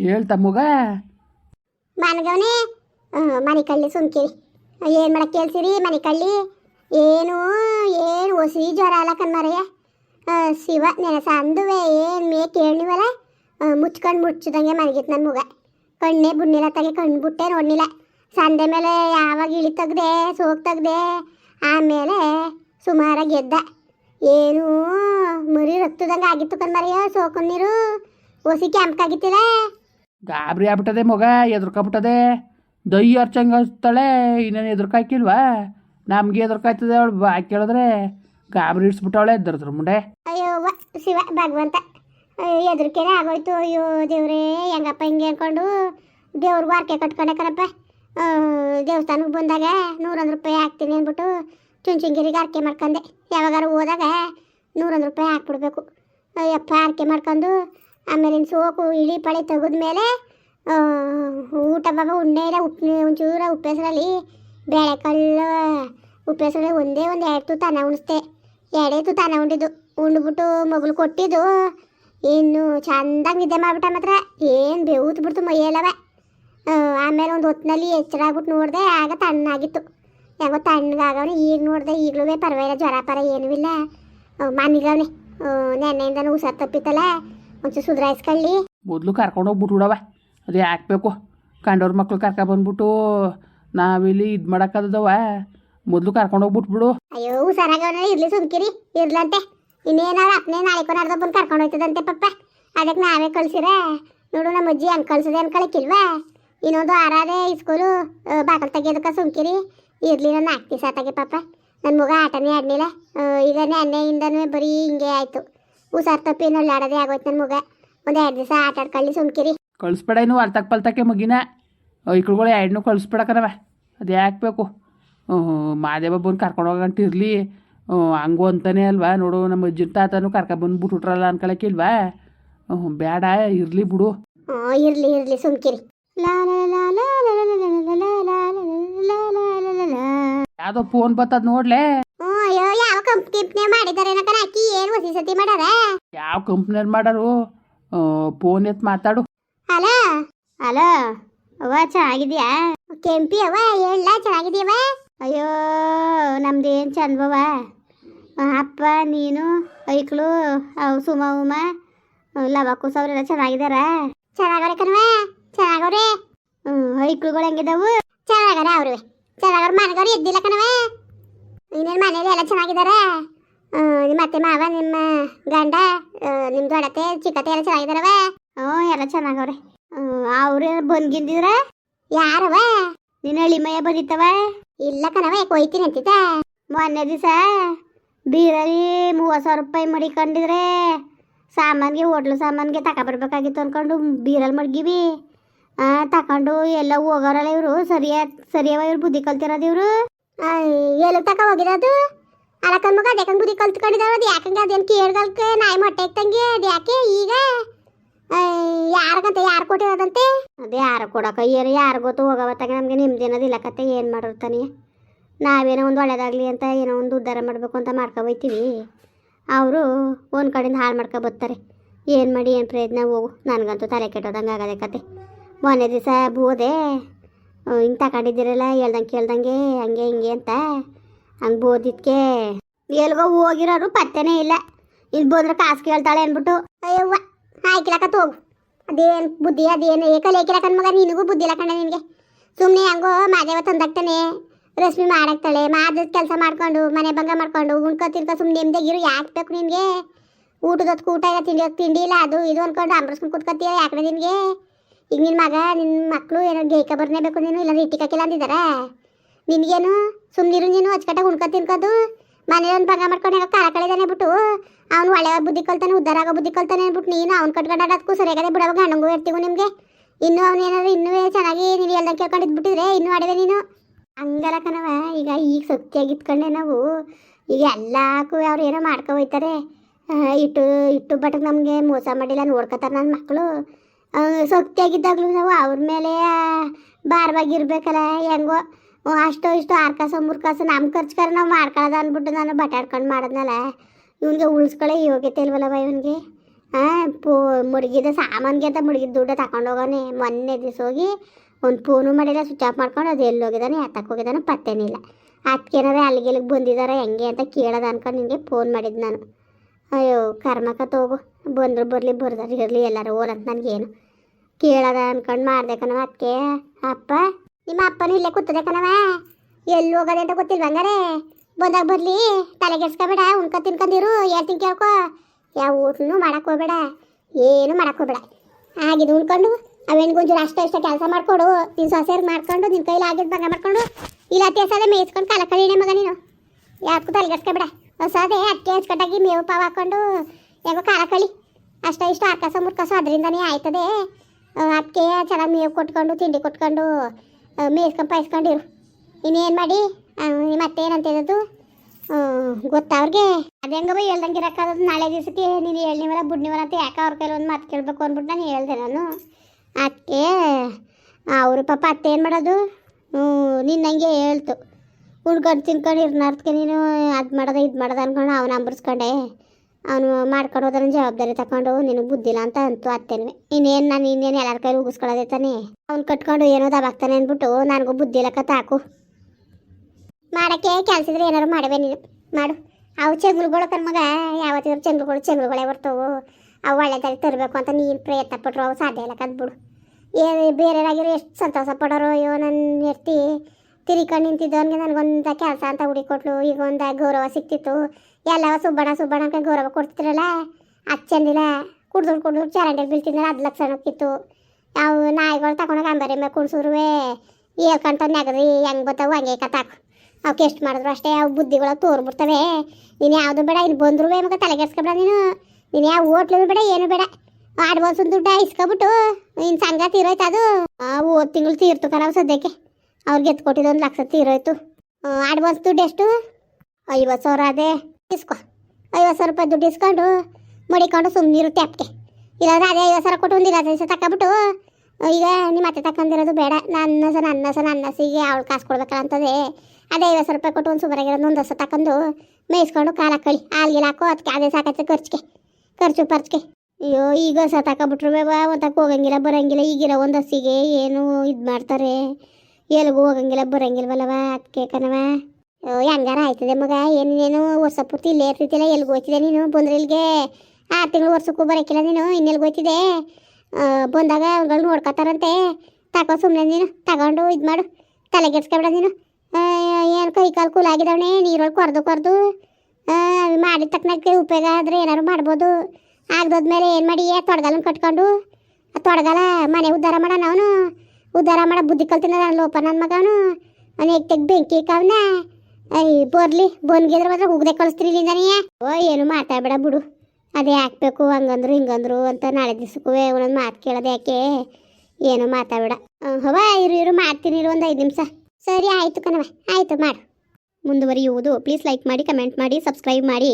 ಹೇಳ್ತ ಮಗ? ಮನಗವನೆ ಮನೆ ಕಳ್ಳಿ ಸುಮ್ಕಿರಿ. ಏನು ಮಾಡಕ್ಕೆ ಕೇಳ್ಸಿರಿ ಮನೆ ಕಳ್ಳಿ ಏನು ಏನು ಹೊಸಿ ಜ್ವರ ಅಲ್ಲ ಶಿವ ನೆನಸ ಅಂದುವೆ ಏನು ಮೇ ಕೇಳಿವಲ್ಲ ಮುಚ್ಕೊಂಡು ಮುಚ್ಚಿದಂಗೆ ಮನಗಿತ್ತು ನನ್ನ ಮುಗ. ಕಣ್ಣೆ ಬುಣ್ಣಿಲ್ಲ, ತಗೆ ಕಣ್ಣು ಬಿಟ್ಟೆ ನೋಡ್ನಿಲ್ಲ. ಸಂದೆ ಮೇಲೆ ಯಾವಾಗ ಇಳಿ ತೆಗ್ದೆ, ಸೋಕ್ ತೆಗ್ದೆ, ಆಮೇಲೆ ಸುಮಾರಾಗಿ ಗೆದ್ದ. ಏನು, ಮರಿ ರಕ್ತದಂಗೆ ಆಗಿತ್ತು ಕಣ್ಮರಯ್ಯ ಸೋಕೊಂಡು ನೀರು. ಹೊಸಿ ಕ್ಯಾಂಪ್ಗಾಗಿತ್ತಿಲ್ಲ ಗಾಬರಿ ಆಗ್ಬಿಟ್ಟದೆ ಮಗ, ಎದುರ್ಕೊಬಿಟ್ಟದೆ. ದೈ ಅರ್ಚಂಗೆ ಹಚ್ತಾಳೆ, ಇನ್ನೇನು ಎದುರ್ಕಾಯ್ಕಿಲ್ವಾ? ನಮ್ಗೆ ಎದುರ್ಕಾಯ್ತದೆ ಅವಳು, ಬಾ ಕೇಳಿದ್ರೆ. ಗಾಬರಿ ಇಡ್ಸ್ಬಿಟ್ಟವಳೆ ಎದ್ದರ್ದ್ರ ಮುಂಡೆ ಅಯ್ಯೋ ಶಿವ, ಭಗವಂತ. ಎದುರ್ಕೇನೆ ಆಗೋಯ್ತು. ಅಯ್ಯೋ, ದೇವ್ರೇ, ಹೆಂಗಪ್ಪ ಹಿಂಗೆ ಅನ್ಕೊಂಡು. ದೇವ್ರಿಗೂ ವಾರ್ಕೆ ಕಟ್ಕೊಂಡೆ ದೇವಸ್ಥಾನಕ್ಕೆ ಬಂದಾಗ ನೂರೊಂದು ರೂಪಾಯಿ ಹಾಕ್ತೀನಿ ಅಂದ್ಬಿಟ್ಟು ಚುಂಚುಂಗಿರಿಗೆ ಆರ್ಕೆ ಮಾಡ್ಕೊಂಡೆ ಯಾವಾಗಾರು ಹೋದಾಗ ನೂರೊಂದು ರೂಪಾಯಿ ಹಾಕ್ಬಿಡ್ಬೇಕು. ಅಯ್ಯಪ್ಪ, ಆರ್ಕೆ ಮಾಡ್ಕೊಂಡು ಆಮೇಲೆ ಸೋಕು ಇಳಿ, ಪಳಿ ತೆಗೆದ್ಮೇಲೆ ಊಟ ಬಾಬ ಉಣ್ಣೆ ಇಲ್ಲ ಉಪ್ಪು, ಒಂಚೂರ ಉಪ್ಪೆಸರಲ್ಲಿ ಬೇಳೆಕಾಳು ಉಪ್ಪೆಸರಲ್ಲಿ ಒಂದೇ ಒಂದು ಎರಡು ತುತ್ತು ಅನ್ನ ಉಣಿಸ್ದೆ. ಎರಡೇ ತುತ್ತು ಅನ್ನ ಉಂಡಿದ್ದು. ಉಂಡ್ಬಿಟ್ಟು ಮಗಳು ಕೊಟ್ಟಿದ್ದು. ಇನ್ನು ಚಂದಾಗಿ ನಿದ್ದೆ ಮಾಡ್ಬಿಟ್ಟ ಮಾತ್ರ. ಏನು ಬೇವುತ್ ಬಿಡ್ತು ಮೈಯಲ್ಲವ. ಆಮೇಲೆ ಒಂದು ಹೊತ್ತಿನಲ್ಲಿ ಎಚ್ಚರ ಆಗ್ಬಿಟ್ಟು ನೋಡಿದೆ, ಆಗ ತಣ್ಣಾಗಿತ್ತು ಯಾಕೋ ತಣ್ಣಗಾಗವನು, ಈಗ ನೋಡಿದೆ, ಈಗಲೂ ಪರವಾಗಿಲ್ಲ, ಜ್ವರ ಪರ ಏನೂ ಇಲ್ಲ. ಮನಿಗವನೆ ನೆನ್ನೆಯಿಂದನೂ ಹುಷಾರು ತಪ್ಪಿತ್ತಲ್ಲ. ಒಂಚೂರು ಸುಧಾರಿಸ್ಕೊಳ್ಳಿ. ಮೊದಲು ಕರ್ಕೊಂಡೋಗಿ ಬಿಟ್ಬಿಡವ ಅದು ಹಾಕ್ಬೇಕು. ಕಂಡವ್ರ ಮಕ್ಳು ಕರ್ಕ ಬಂದ್ಬಿಟ್ಟು ನಾವಿಲ್ಲಿ ಇದು ಮಾಡೋಕ್ಕದವ ಮೊದಲು ಕರ್ಕೊಂಡೋಗಿ ಬಿಟ್ಬಿಡು ಅಯ್ಯೋ ಹುಷಾರಾಗವನ ಇರ್ಲಿ ಸುಮ್ಕಿರಿ. ಇರ್ಲಂತೆ. ಇನ್ನೇನಾದ್ರು ಅಪ್ಪನೇ ನಾಳೆ ಅರ್ಧ ಬಂದು ಕರ್ಕೊಂಡು ಹೋಯ್ತದಂತೆ ಪಪ್ಪ. ಅದಕ್ಕೆ ನಾವೇ ಕಳ್ಸಿರ. ನೋಡು ನಮ್ಮ ಅಜ್ಜಿ ಹಂಗೆ ಕಳ್ಸದೆ ಅನ್ಕೊಳಕ್ಕಿಲ್ವಾ ಇನ್ನೊಂದು ಆರಾದೆ ಸ್ಕೂಲು ಬಾಕಲ್ ತೆಗಿಯೋದಕ್ಕೆ ಸುಮ್ಕಿರಿ. ಇರ್ಲಿ ನಾನು ನಾಲ್ಕು ದಿವಸ ಆತಾಗೆ ಪಾಪ ನನ್ನ ಮಗ ಆಟನೇ ಆಡಲಿಲ್ಲ. ಈಗ ನೆನ್ನೆಯಿಂದನೂ ಬರೀ ಹಿಂಗೆ ಆಯಿತು. ಉಸಾರ್ ತಪ್ಪಿ ನಲ್ಲಾಡೋದೇ ಆಗೋಯ್ತು ನನ್ನ ಮಗ ಒಂದು ಎರಡು ದಿವಸ ಆಟ ಆಡ್ಕೊಳ್ಳಿ ಸುಮ್ಕಿರಿ ಕಳಿಸ್ಬೇಡ ಇನ್ನು ಅರ್ತಕ್ ಪಲ್ತಕ್ಕೆ ಮುಗಿನ ಇಕ್ಳುಗಳು ಎರಡನ್ನೂ ಕಳಿಸ್ಬೇಡಕನವ ಅದು ಯಾಕೆ ಬೇಕು ಮಾದೇವ ಬಂದು ಕರ್ಕೊಂಡು ಹೋಗಂಟಿರ್ಲಿ ಹಂಗು ಅಂತಾನೆ ಅಲ್ವಾ ನೋಡು ನಮ್ಮ ಅಜ್ಜಿ ತಾತನು ಕರ್ಕೊಂಡ್ಬಂದು ಬಿಟ್ಬಿಟ್ರಲ್ಲ ಅನ್ಕೊಳಕ್ಕಿಲ್ವಾ ಹ್ಞೂ ಬೇಡ ಇರಲಿ ಬಿಡು ಇರಲಿ ಇರಲಿ ಸುಮ್ಕಿರಿ ಯಾವುದೋ ಫೋನ್ ಬತ್ತದ ನೋಡ್ಲೆ ಕಂಪ್ನಿ ಮಾಡಿದಾರೆ ನಕನ ಅಕ್ಕಿ ಏನು ಹೊಸಿ ಸತಿ ಮಾಡಾರ? ಯಾವ ಕಂಪ್ನಿ ಮಾಡಾರು? ಫೋನ್ ಎತ್ ಮಾತಾಡು. ಅಲ? ಅಲ? ಅವ್ವ ಚೆನ್ನಾಗಿದ್ಯಾ? ಕೆಂಪಿ ಅವ ಎಲ್ಲ ಚೆನ್ನಾಗಿದ್ಯವ? ಅಯ್ಯೋ ನಮ್ದೇನು ಚಂದವ ಅಪ್ಪ ನೀನು ಐಕ್ಳು ಅವು ಸುಮ ಉಮ ಲವಕುಸ್ ಅವ್ರೆಲ್ಲ ಚೆನ್ನಾಗಿದಾರ? ಚೆನ್ನಾಗವ್ರೆ ಕಣ್ವ ಚೆನ್ನಾಗವ್ರೆ. ಹ್ಮ್ ಐಕ್ಳುಗಳು ಹೆಂಗಿದಾವು? ಚೆನ್ನಾಗರ ಅವ್ರು ಚೆನ್ನಾಗವ್ರ ಮನೆಗವ್ರು ಎದ್ದಿಲ್ಲ ಕಣವ ಇನ್ನೇನು ಮನೇಲಿ ಎಲ್ಲ ಚೆನ್ನಾಗಿದ್ದಾರೆ ನಿಮ್ಮ ಅತ್ತೆ ಮಾವ ನಿಮ್ಮ ಗಂಡ ನಿಮ್ಮ ದೊಡತೆ ಚಿಕ್ಕತೆ ಎಲ್ಲ ಚೆನ್ನಾಗಿದಾರವ? ಹ್ಞೂ ಎಲ್ಲ ಚೆನ್ನಾಗವ್ರೆ. ಅವ್ರು ಬಂದ್ಗಿಂದಿದ್ರ ಯಾರವ ನಿನ್ನ ಅಳಿಮಯ ಬಂದಿತ್ತವ ಇಲ್ಲ ಕಣವ ಕೊಯ್ತೀನಿ ಅಂತಿದ್ದ. ಮೊನ್ನೆ ದಿವಸ ಬೀರಲ್ಲಿ ಮೂವತ್ತು ಸಾವಿರ ರೂಪಾಯಿ ಮಡಿಕೊಂಡಿದ್ರೆ ಸಾಮಾನ್ಗೆ ಹೋಟ್ಲು ಸಾಮಾನ್ಗೆ ತಗೊಬರ್ಬೇಕಾಗಿತ್ತು ಅನ್ಕೊಂಡು ಬೀರಲ್ಲಿ ಮಡ್ಗಿವಿ. ತಕೊಂಡು ಎಲ್ಲ ಹೋಗೋರಲ್ಲ ಇವರು ಸರಿಯ ಸರಿಯವ ಇವ್ರು ಬುದ್ಧಿ ಕಲ್ತಿರೋದು ಇವರು? ಎಲ್ಲಿ ತಕ ಹೋಗಿರೋದು ಅಲಕನ್ ಮಗ ಅದೇಕಂಗ್ ಬುದ್ಧಿ ಕಲ್ತ್ಕೊಂಡಿದ್ದಾವೆ ಅದು? ಯಾಕಂಗೆ ಅದೇನು ಕೇಳ್ದಲ್ಕ ನಾಯಿ ಮೊಟ್ಟೆ ಇಟ್ಟಂಗೆ ಅದು ಯಾಕೆ ಈಗ? ಯಾರಿಗಂತ ಯಾರು ಕೊಟ್ಟಿರೋದಂತೆ? ಅದೇ ಯಾರು ಕೊಡಕ ಏನು ಯಾರು ಗೊತ್ತು ಹೋಗವತ್ತಾಗ? ನಮಗೆ ನಿಮ್ದೇನದಿಲ್ಲ ಕತೆ. ಏನು ಮಾಡಿರ್ತಾನೆ? ನಾವೇನೋ ಒಂದು ಒಳ್ಳೇದಾಗಲಿ ಅಂತ ಏನೋ ಒಂದು ಉದ್ಧಾರ ಮಾಡಬೇಕು ಅಂತ ಮಾಡ್ಕೊ ಹೋಯ್ತೀವಿ ಅವರು ಒಂದು ಕಡೆಯಿಂದ ಹಾಳು ಮಾಡ್ಕೊ ಬರ್ತಾರೆ ಏನು ಮಾಡಿ, ಏನು ಪ್ರಯತ್ನ? ಹೋಗು. ನನಗಂತೂ ತಲೆ ಕೆಟ್ಟೋದಂಗೆ ಆಗದೆ ಕತೆ. ಮೊನ್ನೆ ದಿವಸ ಬೋದೆ ಹಿಂಗೆ ತಗೊಂಡಿದ್ದೀರಲ್ಲ ಹೇಳ್ದಂಗೆ ಕೇಳ್ದಂಗೆ ಹಂಗೆ ಹಿಂಗೆ ಅಂತ ಹಂಗೆ ಬೋದಿದ್ಕೆ. ಎಲ್ಗೋ ಹೋಗಿರೋರು ಪತ್ತೆನೇ ಇಲ್ಲ. ಇಲ್ಲಿ ಬೋದ್ರೆ ಕಾಸು ಕೇಳ್ತಾಳೆ ಅಂದ್ಬಿಟ್ಟು, ಅಯ್ಯವ್ವ ಹಾಕಿಲಕತ್ ಹೋಗು ಅದೇನು ಬುದ್ಧಿ, ಅದೇನು ಏಕಲ್ ಏಕಿಲಕನ್ ಮಗ, ನಿನಗೂ ಬುದ್ಧಿ ಇಲ್ಲ ಕಣೆ ನಿನಗೆ. ಸುಮ್ಮನೆ ಹಂಗೋ ಮಾದೇವ ತಂದಾಗ್ತಾನೆ ರಶ್ಮಿ ಮಾಡಾಕ್ತಾಳೆ ಮಾದ ಕೆಲಸ ಮಾಡ್ಕೊಂಡು, ಮನೆ ಭಂಗ ಮಾಡ್ಕೊಂಡು, ಉಣ್ಕೊ, ತಿನ್ಕೊ ಸುಮ್ಮನೆ ನೆಮ್ಮದಿಗಿರು ಯಾಕೆ ಬೇಕು ನಿನಗೆ? ಊಟದೊತ್ತು ಊಟ ಇಲ್ಲ, ತಿಂಡಿ ತಿಂಡಿ ಇಲ್ಲ, ಅದು ಇದು ಅಂದ್ಕೊಂಡು ಅಂಬ್ರಸ್ಕೊಂಡು ಕುತ್ಕೊತೀಯ ಯಾಕೆ ನಿನಗೆ? ಈಗ ನಿನ್ನ ಮಗ ನಿನ್ನ ಮಕ್ಕಳು ಏನೋ ಗೇಯ್ಕ ಬರ್ನೇಬೇಕು ನೀನು ಇಲ್ಲ ಹಾಕಿಲ್ಲ ಅಂದಿದ್ದಾರೆ ನಿನಗೇನು ಸುಮ್ಮನಿರು ನೀನು, ಅಚ್ಚಕಟ್ಟಾಗ ಉಣ್ಕೊ ತಿನ್ಕೋದು. ಮನೇಲಿ ಒಂದು ಭಂಗ ಮಾಡ್ಕೊಂಡು ಹೇಗೋ ಕಾಲ ಕಳೆದಾನೆ ಬಿಟ್ಟು, ಅವ್ನು ಒಳ್ಳೆ ಬುದ್ಧಿ ಕಲ್ತಾನೆ, ಉದ್ದಾರ ಆಗೋ ಬುದ್ಧಿ ಕಲ್ತಾನೆ ಅಂದ್ಬಿಟ್ಟು ನೀನು ಅವ್ನು ಕಟ್ಕೊಂಡಾಡೋದಕ್ಕೂ ಸರಿಯಾಗದೆ ಬಿಡೋ ಗಂಡಂಗೂ ಇರ್ತೀವಿ ನಿಮಗೆ. ಇನ್ನೂ ಅವ್ನು ಏನಾದ್ರು ಇನ್ನೂ ಚೆನ್ನಾಗಿ ನೀನು ಎಲ್ಲ ಕೇಳ್ಕೊಂಡಿದ್ಬಿಟ್ಟಿದ್ರೆ ಇನ್ನೂ ಮಾಡಿದೆ ನೀನು. ಹಂಗಲ್ಲ ಕಣವ ಈಗ ಈಗ ಸತ್ಯಾಗಿ ಇತ್ಕೊಂಡೆ ನಾವು. ಈಗ ಎಲ್ಲಕ್ಕೂ ಅವ್ರು ಏನೋ ಮಾಡ್ಕೊ ಹೋಯ್ತಾರೆ. ಇಟ್ಟು ಇಟ್ಟು ಬಟ್ಟಕ್ಕೆ ನಮಗೆ ಮೋಸ ಮಾಡಿಲ್ಲ, ನೋಡ್ಕೊತಾರೆ ನನ್ನ ಮಕ್ಕಳು ಸೊಕ್ತಿಯಾಗಿದ್ದಾಗಲೂ ನಾವು ಅವ್ರ ಮೇಲೆ ಬಾರವಾಗಿರ್ಬೇಕಲ್ಲ ಹೆಂಗೋ? ಅಷ್ಟೋ ಇಷ್ಟೋ ಆರು ಕಾಸು, ಮೂರು ಕಾಸು ನಮ್ಮ ಖರ್ಚ್ಗಾರ ನಾವು ಮಾಡ್ಕೊಳ್ಳೋದು ಅಂದ್ಬಿಟ್ಟು ನಾನು ಬಟಾಡ್ಕೊಂಡು ಮಾಡಿದ್ನಲ್ಲ. ಇವನಿಗೆ ಉಳಿಸ್ಕೊಳ್ಳೋ ಯೋಗ್ಯತೆ ಇಲ್ವಲ್ಲವ ಇವನಿಗೆ? ಹಾಂ ಪೂ ಮುಡುಗಿದ ಸಾಮಾನ್ಗೆ ಅಂತ ಮುಡುಗಿದ ದುಡ್ಡು ತಗೊಂಡೋಗೋನೆ ಮೊನ್ನೆ ದಿವಸ ಹೋಗಿ ಒಂದು ಫೋನು ಮಾಡಿಲ್ಲ ಸ್ವಿಚ್ ಆಫ್ ಮಾಡ್ಕೊಂಡು ಅದು ಎಲ್ಲಿ ಹೋಗಿದ್ದಾನೆ ಎತ್ತಕ್ಕೆ ಹೋಗಿದ್ದಾನೆ ಪತ್ತೇನಿಲ್ಲ ಅದಕ್ಕೇನಾದ್ರೆ ಅಲ್ಲಿಗೆ ಇಲ್ಲಿಗೆ ಬಂದಿದ್ದಾರೆ ಹೆಂಗೆ ಅಂತ ಕೇಳೋದು ಅನ್ಕೊಂಡು ನಿನಗೆ ಫೋನ್ ಮಾಡಿದ್ದು ನಾನು. ಅಯ್ಯೋ ಕರ್ಮಕ ತೋಗು ಬಂದ್ರು ಬರಲಿ ಬರ್ದಾರ ಇರಲಿ, ಎಲ್ಲರೂ ಓಲಂತ ನನಗೇನು. ಕೇಳದ ಅನ್ಕೊಂಡು ಮಾಡ್ದೆ ಕಣವ ಅದಕ್ಕೆ ಅಪ್ಪ, ನಿಮ್ಮ ಅಪ್ಪನೂ ಇಲ್ಲೇ ಕೂತದೆ ಕಣವ ಎಲ್ಲಿ ಹೋಗೋದೆ ಅಂತ ಗೊತ್ತಿಲ್ಲ ಬಂದರೆ ಬಂದಾಗ ಬರಲಿ ತಲೆಗೆಡ್ಸ್ಕೊಬೇಡ ಉಣ್ಕ ತಿನ್ಕೊಂಡಿರು ಹೇಳ್ತೀನಿ ಕೇಳ್ಕೊ. ಯಾವ ಊಟನೂ ಮಾಡಕ್ಕೆ ಹೋಗ್ಬೇಡ, ಏನು ಮಾಡಕ್ಕೆ ಹೋಗ್ಬೇಡ. ಆಗಿದ್ದು ಉಣ್ಕೊಂಡು, ಅವೇನು ಗುಂಜು ಅಷ್ಟ ಇಷ್ಟ ಕೆಲಸ ಮಾಡ್ಕೊಡು ನಿನ್ನ ಸೊಸೆ ಮಾಡ್ಕೊಂಡು ನಿನ್ನ ಕೈಲಿ ಆಗಿದ್ದು ಬಂಗ ಮಾಡ್ಕೊಂಡು, ಇಲ್ಲ ಅತ್ಯಾಸದೆ ಮೇಯಿಸ್ಕೊಂಡು ಕಾಲ ಮಗ ನೀನು. ಯಾಕೂ ತಲೆಗೆಡ್ಸ್ಕೊಬೇಡ ಹೊಸದೇ ಅಕ್ಕಿ ಹಚ್ಕಟ್ಟಾಗಿ ಮೇವು ಪಾವು ಹಾಕೊಂಡು ಯಾಕೋ ಖಾರ ಕಳಿ ಅಷ್ಟ ಇಷ್ಟ ಆಕಾಶ ಮುರ್ಕಸ ಅದರಿಂದನೇ ಆಯ್ತದೆ. ಅದಕ್ಕೆ ಚೆನ್ನಾಗಿ ಮೇವು ಕೊಟ್ಕೊಂಡು ತಿಂಡಿ ಕೊಟ್ಕೊಂಡು ಮೇಯ್ಸ್ಕೊಂಡು ಪಾಯಿಸ್ಕೊಂಡಿರು. ಇನ್ನೇನು ಮಾಡಿ? ಆ, ಮತ್ತೆ ಏನಂತ ಹೇಳೋದು? ಗೊತ್ತವ್ರಿಗೆ ಅದೇ ಹೆಂಗ ಹೇಳ್ದಂಗೆ ಇರೋಕ್ಕಾಗೋದು ನಾಳೆ ದಿವಸಕ್ಕೆ ನೀನು ಹೇಳಿವರ ಬುಡ್ನಿವರ ಅಂತ ಯಾಕೆ ಅವ್ರ ಕೈಲಿ ಒಂದು ಮಾತು ಕೇಳಬೇಕು ಅಂದ್ಬಿಟ್ಟು ನಾನು ಹೇಳ್ದೆ ನಾನು. ಅದಕ್ಕೆ ಅವರು ಪಾಪ ಅತ್ತೆ ಏನು ಮಾಡೋದು ನಿನ್ನಂಗೆ ಹೇಳ್ತು. ಉಣ್ಕೊಂಡು ತಿನ್ಕೊಂಡು ಇರ್ನಾರ್ದಕ್ಕೆ ನೀನು ಅದು ಮಾಡೋದು, ಇದು ಮಾಡೋದು ಅನ್ಕೊಂಡು ಅವನು ಅಂಬರ್ಸ್ಕೊಂಡೆ. ಅವನು ಮಾಡ್ಕೊಂಡು ಹೋದ್ರೆ ಜವಾಬ್ದಾರಿ ತಗೊಂಡು ನಿನಗೆ ಬುದ್ಧಿಲ್ಲ ಅಂತ ಅಂತು ಅತ್ತೇನೆ ಇನ್ನೇನು ನಾನು ಇನ್ನೇನು ಎಲ್ಲರ ಕೈಲಿ ಉಗಿಸ್ಕೊಳ್ಳೋದೇ ತಾನೆ? ಅವ್ನು ಕಟ್ಕೊಂಡು ಏನೋ ದಬಾಕ್ತಾನೆ ಅಂದ್ಬಿಟ್ಟು ನನಗೂ ಬುದ್ಧಿ ಇಲ್ಲಕ್ಕ ತಾಕು. ಮಾಡಕ್ಕೆ ಕೆಲಸಿದ್ರೆ ಏನಾರು ಮಾಡವೆ ನೀನು. ಮಾಡು. ಅವು ಚೆಂಗುಳುಗಳು ಕರ್ಮಗ ಯಾವತ್ತಿದ್ರು ಚೆಂಗುಳುಗಳು ಚೆಂಗುಳುಗಳೇ ಬರ್ತವು. ಅವು ಒಳ್ಳೆದಾಗಿ ತರಬೇಕು ಅಂತ ನೀನು ಪ್ರಯತ್ನ ಪಟ್ಟರು ಅವು ಸಾಧ್ಯ ಇಲ್ಲ ಕದ್ಬಿಡು. ಏ ಬೇರೆಯವರಾಗಿರೋ ಎಷ್ಟು ಸಂತೋಷ ಪಡೋರು ಅಯ್ಯೋ ನನ್ನ ಎತ್ತಿ ತಿರ್ಕೊಂಡು ನಿಂತಿದ್ದವನಿಗೆ ನನಗೊಂದು ಕೆಲಸ ಅಂತ ಹುಡಿಕೊಟ್ಲು ಈಗ ಒಂದು ಗೌರವ ಸಿಕ್ತಿತ್ತು. ಎಲ್ಲ ಸುಬ್ಬಣ್ಣ ಸುಬ್ಬಣ್ಣ ಅಂತ ಗೌರವ ಕೊಡ್ತಿದ್ರಲ್ಲ? ಅದು ಚಂದಿಲ್ಲ ಕುಡ್ದು ಕುಡ್ದು ಚರಂಡಿ ಬೀಳ್ತಿದ್ರೆ ಅದು ಲಕ್ಷಣಕ್ಕಿತ್ತು ಅವು ನಾಯಿಗಳು ತಗೊಂಡೋಗಿ ಅಂಬರಿ ಮೇಲೆ ಕುಡ್ಸಿದ್ರುವೆ ಹೇಳ್ಕೊಂತ ನೆಗದ್ರಿ ಹೆಂಗೆ ಬರ್ತಾವೆ ಹಂಗೆ ಕತ್ತಾಕು ಅವಕ್ಕೆ ಎಷ್ಟು ಮಾಡಿದ್ರು ಅಷ್ಟೇ, ಅವು ಬುದ್ಧಿಗಳು ತೋರ್ಬಿಡ್ತವೆ. ನೀನು ಯಾವುದು ಬೇಡ ಇನ್ನು ಬಂದ್ರು ಮಗ ತಲೆಗೆಡ್ಸ್ಕೊಬೇಡ ನೀನು. ನೀನು ಯಾವ ಹೋಟ್ಲು ಬೇಡ, ಏನು ಬೇಡ. ಅಡ್ವಾನ್ಸ್ ಒಂದು ದುಡ್ಡು ಇಸ್ಕೊಬಿಟ್ಟು ಇನ್ನು ಸಂಘ ತೀರೋಯ್ತು ಅದು. ಹೋದ ತಿಂಗಳು ತೀರ್ತು ಕಣವು ಸದ್ಯಕ್ಕೆ. ಅವ್ರಿಗೆ ಎತ್ತು ಕೊಟ್ಟಿದ್ದು ಒಂದು ಲಕ್ಷ ತೀರೋಯ್ತು ಅಡ್ವಾನ್ಸ್ ದುಡ್ಡು ಎಷ್ಟು? ಐವತ್ತು ಸಾವಿರ ಅದೇ. ಇಸ್ಕೊ. ಐವತ್ತು ಸಾವಿರ ರೂಪಾಯಿ ದುಡ್ಡು ಇಸ್ಕೊಂಡು ಮಡಿಕೊಂಡು ಸುಮ್ಮನಿರು ಟ್ಯಾಪ್ಗೆ ಇಲ್ಲಾಂದ್ರೆ ಅದೇ ಐವತ್ತು ಸಾವಿರ ಕೊಟ್ಟು ಒಂದು ದಿವಸ ತಗೊಬಿಟ್ಟು ಈಗ ನಿಮ್ಮ ಅತ್ತೆ ತಗೊಂಡಿರೋದು ಬೇಡ. ನನ್ನ ಸ ನನ್ನ ಸ ನನ್ನ ಸಿಗೆ ಅವಳು ಕಾಸು ಕೊಡ್ಬೇಕಲ್ಲ ಅಂತದೆ. ಅದೇ ಐವತ್ತು ಸಾವಿರ ರೂಪಾಯಿ ಕೊಟ್ಟು ಒಂದು ಸುಮಾರಾಗಿರೋದು ಒಂದು ಹೊಸ ತಕ್ಕಂದು ಮೇಯಿಸ್ಕೊಂಡು ಕಾಲ ಕಳಿ, ಹಾಲ್ಗೆ ಹಾಕೋ ಅದಕ್ಕೆ ಅದೇ ಸಾಕತ್ತೆ ಖರ್ಚಿಗೆ. ಖರ್ಚು ಪರ್ಚಿಗೆ. ಅಯ್ಯೋ, ಈಗ ಹೊಸ ಬಾ ಒಂದಕ್ಕೆ ಹೋಗಂಗಿಲ್ಲ, ಬರೋಂಗಿಲ್ಲ, ಈಗಿರೋ ಒಂದು ಹಸಿಗೆ ಏನು ಇದು ಮಾಡ್ತಾರೆ. ಎಲ್ಗೂ ಹೋಗಂಗಿಲ್ಲ ಬರಂಗಿಲ್ವಲ್ಲವ ಅದಕ್ಕೆ ಅಯ್ಯೋ, ಹೆಂಗಾರ ಆಯ್ತದೆ ಮಗ? ಏನೇನು ವರ್ಷ ಪೂರ್ತಿ ಇಲ್ಲೇ ಇರ್ತಿದ್ದಿಲ್ಲ ಎಲ್ಗೆ ಹೋಯ್ತಿದೆ ನೀನು ಬಂದ್ರೆ ಇಲ್ಲಿಗೆ ಆರು ತಿಂಗಳು ವರ್ಷಕ್ಕೂ ಬರೋಕ್ಕಿಲ್ಲ ನೀನು ಇನ್ನೆಲ್ಲಿ ಹೋಗ್ತಿದೆ ಬಂದಾಗ ಅವ್ಗಳು ನೋಡ್ಕೊತಾರಂತೆ. ತಗೋ ಸುಮ್ಮನೆ ನೀನು ತಗೊಂಡು ಇದು ಮಾಡು ತಲೆಗೆಡ್ಸ್ಕೊಬೇಡ ನೀನು. ಏನು ಕೈ ಕಾಲು ಕೂಲ್ ಆಗಿದವಣೆ ನೀರೊಳಗೆ ಕೊರ್ದು ಕೊರ್ದು. ಮಾಡಿದ ತಕ್ಕನಕ್ಕೆ ಉಪಯೋಗ ಆದರೆ ಏನಾದ್ರು ಮಾಡ್ಬೋದು. ಆಗ್ದೋದ್ಮೇಲೆ ಏನು ಮಾಡಿ ತೊಡಗಾಲನ್ನು ಕಟ್ಕೊಂಡು ತೊಡಗಲ ಮನೆ ಉದ್ಧಾರ ಮಾಡೋಣ ಅವನು. ಉದ್ಧಾರ ಮಾಡೋ ಬುದ್ಧಿ ಕಲ್ತಿನ ಲೋಪ. ನನ್ನ ಮಗನು ಅನೇಕ ತೆಗ್ ಬೆಂಕಿ ಕಾವನ. ಐ, ಬರ್ಲಿ ಗೆದ್ರ ಮಾತ್ರ ಉಗ್ದೆ ಕಳಿಸ್ತೀರಿ ಇಲ್ಲಿಂದನೇ ಓ, ಏನು ಮಾತಾಡ್ಬೇಡ ಬಿಡು. ಅದೇ ಹಾಕ್ಬೇಕು ಹಂಗಂದ್ರು, ಹಿಂಗಂದ್ರು ಅಂತ ನಾಳೆ ದಿವ್ಸಕ್ಕೂ ಒಂದೊಂದು ಮಾತು ಕೇಳೋದು ಯಾಕೆ? ಏನು ಮಾತಾಡಬೇಡ. ಹವ, ಇರು ಇರು, ಮಾಡ್ತೀನಿ ಇರು ಒಂದು ಐದು ನಿಮಿಷ. ಸರಿ, ಆಯಿತು ಕಣವ ಆಯಿತು ಮಾಡು. ಮುಂದುವರಿಯುವುದು ಪ್ಲೀಸ್ ಲೈಕ್ ಮಾಡಿ ಕಮೆಂಟ್ ಮಾಡಿ ಸಬ್ಸ್ಕ್ರೈಬ್ ಮಾಡಿ.